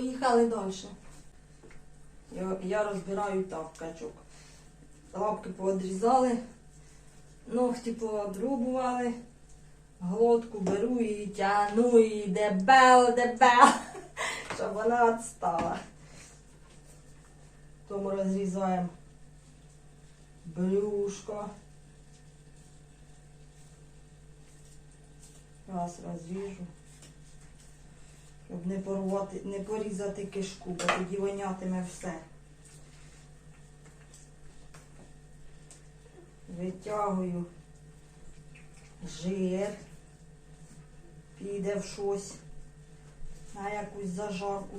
Поїхали далі. Я, я розбираю так качок. Лапки поодрізали, ногті поодрубували, глотку беру і тягну і дебел, дебел, щоб вона відстала. Тому розрізаємо брюшко. Раз розріжу. Щоб не порвати, не порізати кишку, бо тоді вонятиме все. Витягую жир, піде в щось, на якусь зажарку.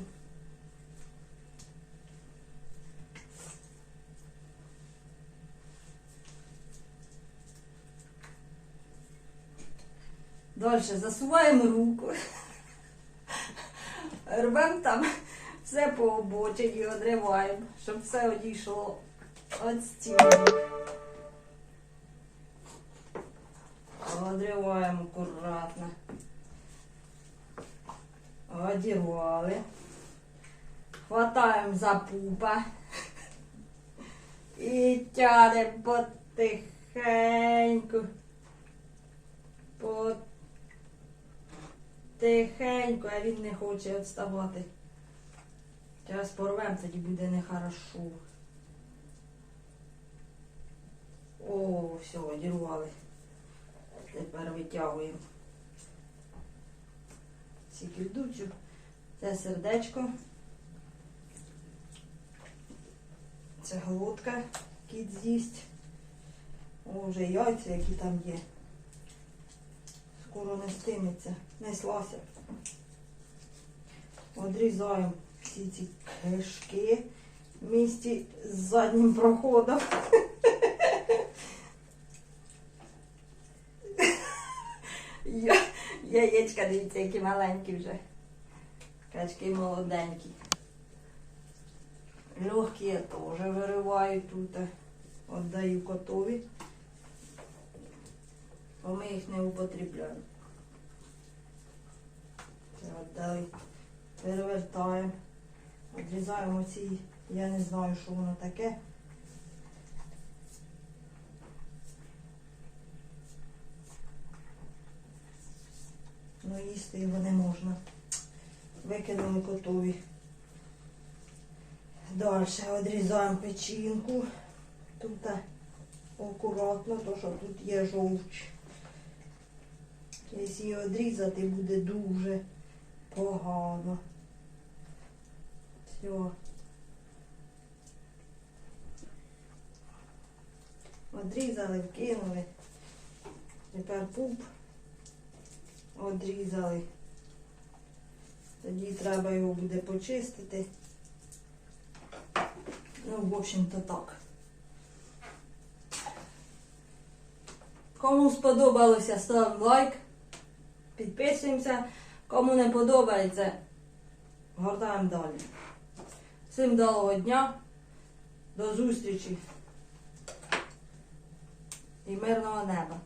Далі засуваємо руку. Рвемо там все по обочині, одриваємо, щоб все одійшло від стіни. Одриваємо акуратно. Одірвали. Хватаємо за пупа. І тянемо потихеньку. Потихеньку, а він не хоче відставати. Зараз порвемо, тоді буде нехорошо. О, все, одірвали. Тепер витягуємо сікільдучу. Це сердечко. Це голодка, кіт з'їсть. О, вже яйця, які там є. Скоро не стиметься, неслася. Одрізаємо всі ці кишки в місті з заднім проходом. Яєчка, дивіться, які маленькі вже. Качки молоденькі. Легкі я теж вириваю тут. Отдаю котові. Бо ми їх не употребляємо. Це віддали. Перевертаємо. Відрізаємо ці, я не знаю, що воно таке. Ну, їсти його не можна. Викинули котові. Далі відрізаємо печінку. Тут акуратно, то що тут є жовч. Якщо її відрізати, буде дуже погано. Все. Одрізали, вкинули. Тепер пуп одрізали. Тоді треба його буде почистити. Ну, в общем-то так. Кому сподобалося, ставимо лайк, підписуємося. Кому не подобається, гортаємо далі. Всім доброго дня, до зустрічі і мирного неба.